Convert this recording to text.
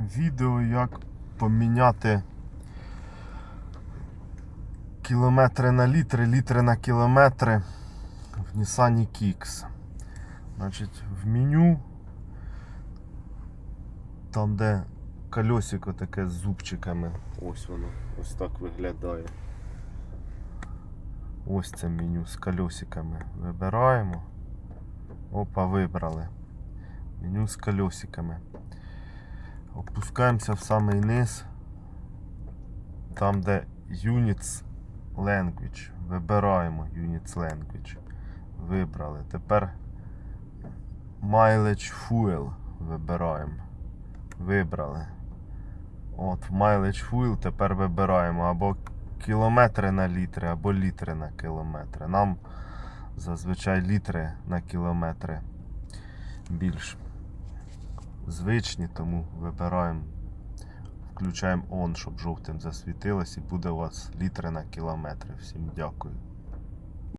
відео, як поміняти кілометри на літри, літри на кілометри в Nissan Kicks. Значить, в меню, там де колесико таке з зубчиками, ось воно, ось так виглядає. Ось це меню з колесиками. Вибираємо. Опа, вибрали. Меню з колесиками. Опускаємося в самий низ. Там, де Units Language. Вибираємо Units Language. Вибрали. Тепер Mileage Fuel вибираємо. Вибрали. От, Mileage Fuel тепер вибираємо або кілометри на літри, або літри на кілометри. Нам зазвичай літри на кілометри більш звичні, тому вибираємо, включаємо on, щоб жовтим засвітилось і буде у вас літри на кілометри. Всім дякую.